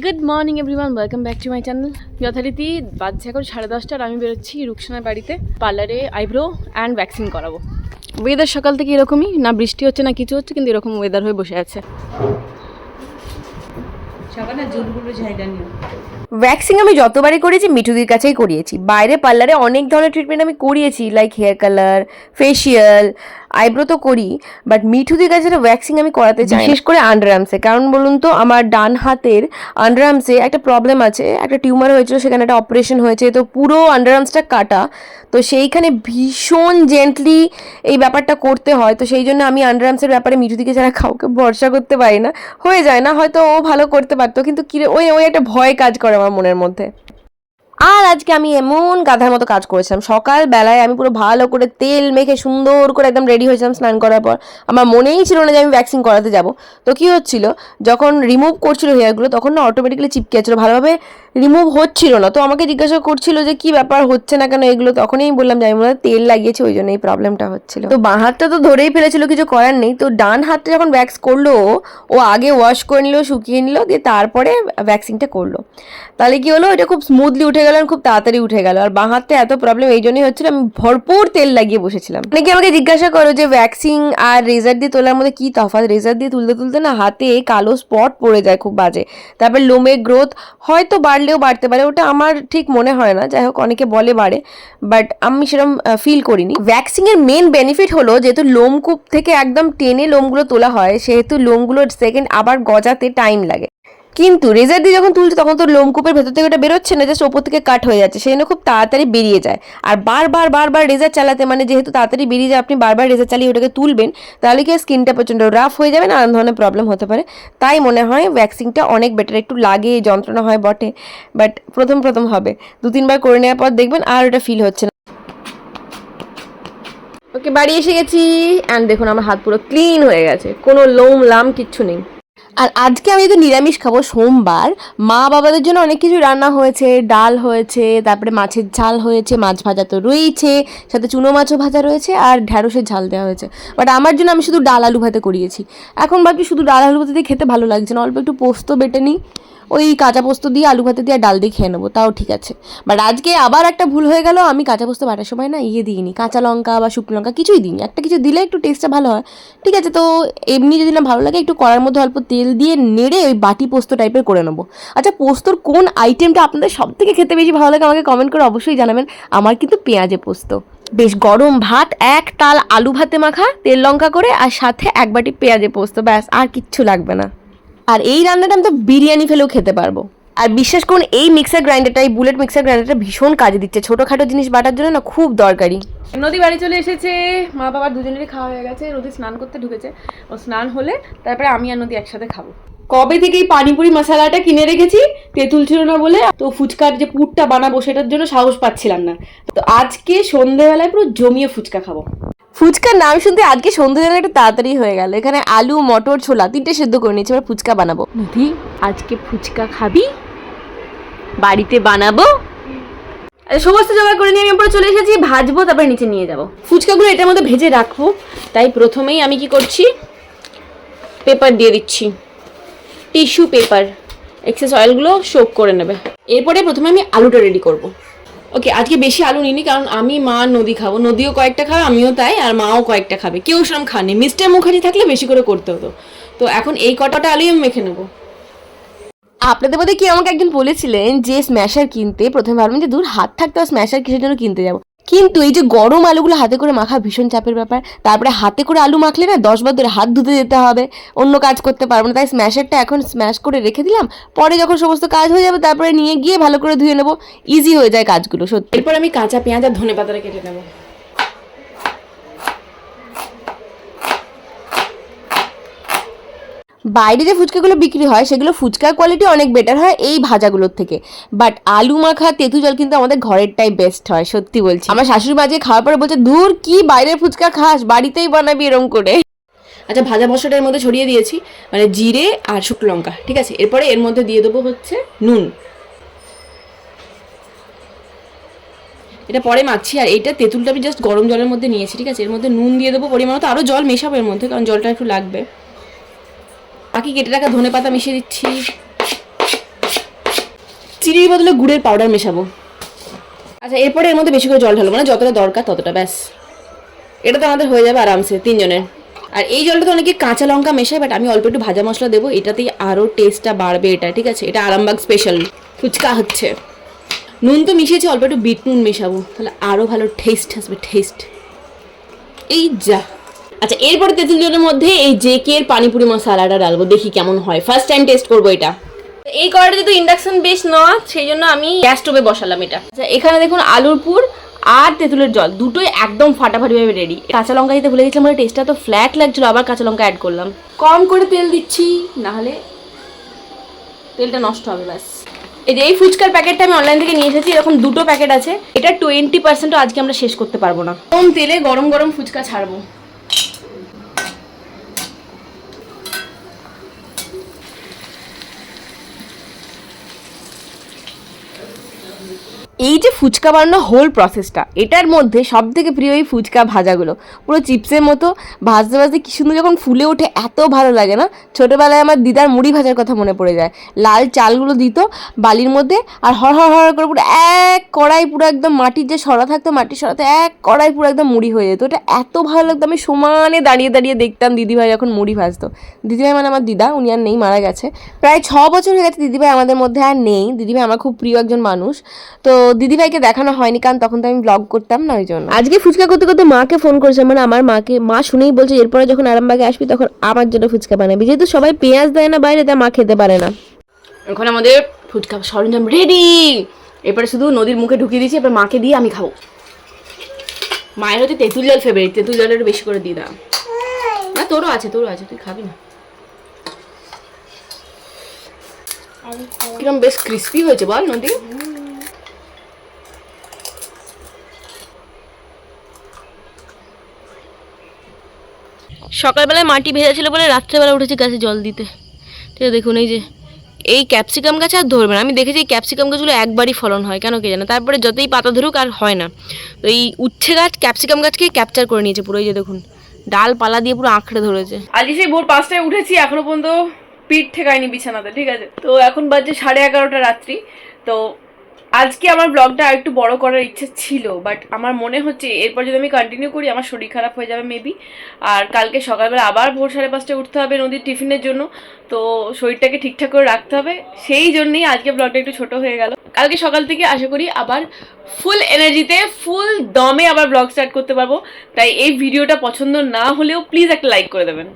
Good morning everyone welcome back to my channel যথারীতি বাজছে এখন সাড়ে দশটার আমি বেরোচ্ছি রুকসানার বাড়িতে পার্লারে আইব্রো অ্যান্ড ভ্যাকসিন করাবো। ওয়েদার সকাল থেকে এরকমই না বৃষ্টি হচ্ছে না কিছু হচ্ছে কিন্তু এরকম ওয়েদার হয়ে বসে আছে। সকালে জলগুলো ঝাইটা নিও। ভ্যাক্সিং আমি যতবারই করেছি মিঠুদির কাছেই করিয়েছি। বাইরে পার্লারে অনেক ধরনের ট্রিটমেন্ট আমি করিয়েছি like hair colour facial eyebrow তো করি বাট মিঠুদির কাছে ভ্যাক্সিং আমি করাতে চাই বিশেষ করে আন্ডারআর্মসে কারণ বলুন তো, আমার ডান হাতের আন্ডারআর্মসে একটা প্রবলেম আছে, একটা টিউমার হয়েছিল, সেখানে একটা অপারেশন হয়েছে, তো পুরো আন্ডারআর্মসটা কাটা। তো সেইখানে ভীষণ জেন্টলি এই ব্যাপারটা করতে হয়, তো সেই জন্য আমি আন্ডারআর্মসের ব্যাপারে মিঠুদিকে ছাড়া কাউকে ভরসা করতে পারি না। হয়ে যায় না, হয়তো ও ভালো করতে পারতো, কিন্তু কি ওই ওই একটা ভয় কাজ করে আমার মনের মধ্যে। আর আজকে আমি এমন গাধার মতো কাজ করেছিলাম। সকাল বেলায় আমি পুরো ভালো করে তেল মেখে সুন্দর করে একদম রেডি হয়েছিলাম স্নান করার পর। আমার মনেই ছিল না যে আমি ভ্যাকসিন করাতে যাব। তো কি হচ্ছিল যখন রিমুভ করছিল হেয়ারগুলো তখন না অটোমেটিক্যালি চিপকে যাচ্ছিল। ভালোভাবে রিমুভ হচ্ছিল না। তো আমাকে জিজ্ঞাসা করছিল যে কি ব্যাপার হচ্ছে না কেন এগুলো? তখনই বললাম যে আমি মনে তেল লাগিয়েছি ওই জন্য এই প্রবলেমটা হচ্ছিল। তো বাঁ হাতটা তো ধরেই ফেলেছিল কিছু করার নেই। তো ডান হাতটা যখন ভ্যাক্স করল ও, ও আগে ওয়াশ করে নিল শুকিয়ে নিল দিয়ে তারপরে ভ্যাকসিনটা করল। তাহলে কি হলো? এটা খুব স্মুথলি উঠে গেল। আর খুব তাড়াতাড়ি উঠে গেল। আর বাঁ হাতটা এত প্রবলেম এই জন্যই হচ্ছিল আমি ভরপুর তেল লাগিয়ে বসেছিলাম। অনেকে আমাকে জিজ্ঞাসা করো যে ভ্যাকসিন আর রেজার দিয়ে তোলার মধ্যে কি তফাৎ? রেজার দিয়ে তুলতে তুলতে না হাতে কালো স্পট পড়ে যায় খুব বাজে। তারপর লোমের গ্রোথ হয়তো বাড়লেও বাড়তে পারে, ওটা আমার ঠিক মনে হয় না, যাই হোক, অনেকে বলে বাড়ে বাট আমি সেরকম ফিল করিনি। ভ্যাকসিনের মেন বেনিফিট হলো, যেহেতু লোমকূপ থেকে একদম টেনে লোমগুলো তোলা হয়, সেহেতু লোমগুলোর সেকেন্ড আবার গজাতে টাইম লাগে। কিন্তু রেজার দিয়ে যখন তুলছে, তখন তো লোমকূপের ভেতর থেকে ওটা বেরোচ্ছে না জাস্ট ওপর থেকে কাট হয়ে যাচ্ছে। সেই জন্য খুব তাড়াতাড়ি বেরিয়ে যায়। আর বারবার বারবার রেজার চালাতে মানে যেহেতু তাড়াতাড়ি বেরিয়ে যায়, আপনি বারবার রেজার চালিয়ে ওটাকে তুলবেন, তাহলে কি স্কিনটা প্রচণ্ড রাফ হয়ে যাবে? নানান ধরনের প্রবলেম হতে পারে। তাই মনে হয় ভ্যাকসিনটা অনেক বেটার একটু লাগে, যন্ত্রণা হয় বটে। বাট প্রথম প্রথম হবে। দু, তিনবার করে নেওয়ার পর দেখবেন আর ওটা ফিল হচ্ছে না। ওকে বাড়ি এসে গেছি। অ্যান্ড দেখুন, আমার হাত পুরো ক্লিন হয়ে গেছে। কোনো লোম, লাম কিচ্ছু নেই। আর আজকে আমি তো নিরামিষ খাব সোমবার। মা বাবাদের জন্য অনেক কিছু রান্না হয়েছে, ডাল হয়েছে, তারপরে মাছের ঝাল হয়েছে, মাছ ভাজা তো রয়েছে, সাথে চুনো মাছও ভাজা রয়েছে আর ঢ্যাঁড়সের ঝাল দেওয়া হয়েছে। বাট আমার জন্য আমি শুধু ডাল আলু ভাতে করিয়েছি। এখন ভাবছি শুধু ডাল আলু ভাতে খেতে ভালো লাগছে না, অল্প একটু পোস্ত বেটে নিই। ওই কাঁচা পোস্ত দিয়ে, আলু ভাতে দিয়ে ডাল দিয়ে খেয়ে নেব। তাও ঠিক আছে। বাট আজকে আবার একটা ভুল হয়ে গেল। আমি কাঁচা পোস্ত বাটার সময় না ইয়ে দিইনি। কাঁচা লঙ্কা বা শুকনো লঙ্কা কিছুই দিইনি। একটা কিছু দিলে একটু টেস্টটা ভালো হয়। ঠিক আছে, তো এমনি যদি না ভালো লাগে, একটু কড়ার মধ্যে অল্প তেল দিয়ে নেড়ে ওই বাটি পোস্ত টাইপের করে নেব। আচ্ছা পোস্তর কোন আইটেমটা আপনাদের সব থেকে খেতে বেশি ভালো লাগে আমাকে কমেন্ট করে অবশ্যই জানাবেন। আমার কিন্তু পেঁয়াজে পোস্ত। বেশ গরম ভাত, এক তাল আলু ভাতে মাখা, তেল লঙ্কা করে, আর সাথে এক বাটি পেঁয়াজে পোস্ত। ব্যাস, আর কিচ্ছু লাগবে না। আর এই রান্নাটা আমি তো বিরিয়ানি ফেলেও খেতে পারব। আর বিশ্বাস করুন এই মিক্সার গ্রাইন্ডারটা এই বুলেট মিক্সার গ্রাইন্ডারটা ভীষণ কাজে দিচ্ছে। ছোটোখাটো জিনিস বাটার জন্য না খুব দরকারি। নদী বাড়ি চলে এসেছে। মা বাবার দুজনেরই খাওয়া হয়ে গেছে। নদী স্নান করতে ঢুকেছে। ও স্নান হলে তারপরে আমি আর নদী একসাথে খাব। কবে থেকে এই পানিপুরি মশালাটা কিনে রেখেছি? তেঁতুল ছিল না বলে। তো ফুচকার যে পুরটা বানাবো সেটার জন্য সাহস পাচ্ছিলাম না। তো আজকে সন্ধেবেলায় পুরো জমিয়ে ফুচকা খাব। ফুচকার নাম শুনতে আজকে সন্ধ্যেবেলা একটু তাড়াতাড়ি হয়ে গেল। এখানে আলু মটর ছোলা তিনটে সেদ্ধ করে নিয়েছি এবার ফুচকা বানাবো। নদী আজকে ফুচকা খাবি? বাড়িতে বানাবো? আচ্ছা, সমস্ত জোগাড় করে নিয়ে আমি উপরে চলে এসেছি ভাজবো তারপরে নিচে নিয়ে যাব। ফুচকাগুলো এটার মধ্যে ভেজে রাখব তাই প্রথমেই আমি কি করছি পেপার দিয়ে দিচ্ছি। টিস্যু পেপার এক্সেস অয়েলগুলো শোক করে নেবে। এরপরে প্রথমে আমি আলুটা রেডি করব। ওকে, আজকে বেশি আলু নিইনি, কারণ আমি মা নদী খাব। নদীও কয়েকটা খাবে আমিও তাই, আর মাও কয়েকটা খাবে। কেউ সেরকম খাননি। মিস্টার মুখার্জি থাকলে বেশি করে করতে হতো। তো এখন এই কটাটা আলুই আমি মেখে নেব। আপনাদের মধ্যে কি আমাকে একজন বলেছিলেন যে স্ম্যাশার কিনতে প্রথমে ভাবলাম যে, দূর, হাত থাকতে স্ম্যাশার কিসের জন্য কিনতে যাব? কিন্তু এই যে গরম আলুগুলো হাতে করে মাখা ভীষণ চাপের ব্যাপার। তারপরে হাতে করে আলু মাখলে না দশ বার ধরে হাত ধুতে যেতে হবে। অন্য কাজ করতে পারব না। তাই স্ম্যাশারটা এখন স্ম্যাশ করে রেখে দিলাম। পরে যখন সমস্ত কাজ হয়ে যাবে তারপরে নিয়ে গিয়ে ভালো করে ধুয়ে নেব। ইজি হয়ে যায় কাজগুলো, সত্যি। এরপর আমি কাঁচা পেঁয়াজ আর ধনে পাতাটা কেটে নেব। বাইরে যে ফুচকাগুলো বিক্রি হয়, সেগুলো ফুচকার কোয়ালিটি অনেক বেটার হয় এই ভাজাগুলোর থেকে। বাট আলু মাখা তেঁতু জল কিন্তু আমাদের ঘরেরটাই বেস্ট হয়, সত্যি বলছি। আমার শাশুড়ি মাঝে খাওয়ার পরে বলছে দূর কি বাইরের ফুচকা খাস, বাড়িতেই বানাবি এরম করে। আচ্ছা ভাজা মশলাটা এর মধ্যে ছড়িয়ে দিয়েছি মানে জিরে আর শুকনো লঙ্কা, ঠিক আছে? এরপরে এর মধ্যে দিয়ে দেবো হচ্ছে নুন। এটা পরে মাখছি, আর এইটা তেঁতুলটা আমি জাস্ট গরম জলের মধ্যে নিয়েছি, ঠিক আছে? এর মধ্যে নুন দিয়ে দেবো পরিমাণ মতো আরও জল মেশাবো এর মধ্যে, কারণ জলটা একটু লাগবে। বাকি কেটে রাখা ধনে পাতা মিশিয়ে দিচ্ছি। চিনির বদলে গুড়ের পাউডার মেশাবো। আচ্ছা এরপরে এর মধ্যে বেশি করে জল ঢালবো মানে যতটা দরকার ততটা, ব্যাস। এটা তো আমাদের হয়ে যাবে আরামসে তিনজনের। আর এই জলটা তো অনেকে কাঁচা লঙ্কা মেশায় বাট আমি অল্প একটু ভাজা মশলা দেবো, এটাতেই আরও টেস্টটা বাড়বে এটা, ঠিক আছে? এটা আরামবাগ স্পেশাল ফুচকা হচ্ছে। নুন তো মিশিয়েছি, অল্প একটু বিট নুন মেশাবো, তাহলে আরও ভালো টেস্ট আসবে টেস্ট এই যা। আচ্ছা এরপরে তেঁতুল জলের মধ্যে এই জেকে এর পানিপুরি মশলাটা ডালবো দেখি কেমন হয়। ফার্স্ট টাইম টেস্ট করব এটা। এই কড়াইটা যেহেতু ইন্ডাকশন বেশ নয় সেই জন্য আমি গ্যাস স্টোভে বসালাম এটা। আচ্ছা এখানে দেখুন আলুর পুর আর তেঁতুলের জল দুটোই একদম ফাটাফাটিভাবে রেডি কাঁচা লঙ্কা দিতে ভুলে গেছিলাম মানে টেস্টটা তো ফ্ল্যাট লাগছিল আবার কাঁচা লঙ্কা অ্যাড করলাম। কম করে তেল দিচ্ছি না হলে তেলটা নষ্ট হবে ব্যাস। এই যে এই ফুচকার প্যাকেটটা আমি অনলাইন থেকে নিয়ে এসেছি এরকম দুটো প্যাকেট আছে। এটা টোয়েন্টি পার্সেন্টও আজকে আমরা শেষ করতে পারব না। কম তেলে গরম গরম ফুচকা ছাড়বো। এই যে ফুচকা বানানো হোল প্রসেসটা এটার মধ্যে সব থেকে প্রিয় এই ফুচকা ভাজাগুলো। পুরো চিপসের মতো ভাজতে ভাজতে কি সুন্দর যখন ফুলে ওঠে, এত ভালো লাগে না? ছোটোবেলায় আমার দিদার মুড়ি ভাজার কথা মনে পড়ে যায়। লাল চালগুলো দিত বালির মধ্যে আর হর হর হর করে পুরো এক কড়াই পুরো একদম মাটির যে সরা থাকতো, মাটির সরাতে এক কড়াই পুরো একদম মুড়ি হয়ে যেত। ওটা এত ভালো লাগতো। আমি সমানে দাঁড়িয়ে দাঁড়িয়ে দেখতাম দিদিভাই যখন মুড়ি ভাজতো। দিদিভাই মানে আমার দিদা, উনি আর নেই, মারা গেছে। প্রায় ছ বছর হয়ে গেছে দিদিভাই আমাদের মধ্যে আর নেই। দিদিভাই আমার খুব প্রিয় একজন মানুষ। তো দিদিভাইকে দেখানো হয়নি কারণ তখন তো আমি ব্লগ করতাম না ওই জন্য। আজকে ফুচকা করতে করতে মাকে ফোন করেছে মানে আমার মাকে মা শুনেই বলছে এরপরে যখন আরামবাগে আসবি তখন আমার জন্য ফুচকা বানাবি। যেহেতু সবাই পেঁয়াজ দেয় না বাইরে তাই মা খেতে পারে না। এখন আমাদের ফুচকা সরঞ্জাম রেডি এরপরে শুধু নদীর মুখে ঢুকিয়ে দিয়েছি এবার মাকে দিয়ে আমি খাব। মায়ের হচ্ছে তেঁতুল জল ফেভারিট তেঁতুল জলের একটু বেশি করে দিয়ে দাও। না তোরও আছে তোরও আছে তুই খাবি না। কিরম বেশ ক্রিস্পি হয়েছে বল নদী। সকালবেলায় মাটি ভেজা ছিল বলে রাত্রেবেলা উঠেছি গাছে জল দিতে। ঠিক আছে দেখুন, এই যে, এই ক্যাপসিকাম গাছ আর ধরবে না। আমি দেখেছি এই ক্যাপসিকাম গাছগুলো একবারই ফলন হয়, কেন কে জানে? তারপরে যতই পাতা ধরুক আর হয় না। তো এই উচ্ছে গাছ, ক্যাপসিকাম গাছকে ক্যাপচার করে নিয়েছে পুরো, এই যে দেখুন ডাল পালা দিয়ে পুরো আঁকড়ে ধরেছে। আজকে সেই ভোর পাঁচটায় উঠেছি, এখনও পর্যন্ত পিঠ ঠেকায়নি বিছানাতে, ঠিক আছে? তো এখন বাজে সাড়ে এগারোটা রাত্রি, তো আজকে আমার ব্লগটা একটু বড় করার ইচ্ছে ছিল বাট আমার মনে হচ্ছে এরপর যদি আমি কন্টিনিউ করি, আমার শরীর খারাপ হয়ে যাবে মেবি আর কালকে সকালবেলা আবার ভোর সাড়ে পাঁচটায় উঠতে হবে নদীর টিফিনের জন্য, তো শরীরটাকে ঠিকঠাক করে রাখতে হবে। সেই জন্যই আজকে ব্লগটা একটু ছোট হয়ে গেল। কালকে সকাল থেকে আশা করি আবার ফুল এনার্জিতে ফুল দমে আবার ব্লগ স্টার্ট করতে পারব। তাই এই ভিডিওটা পছন্দ না হলেও প্লিজ একটা লাইক করে দেবেন।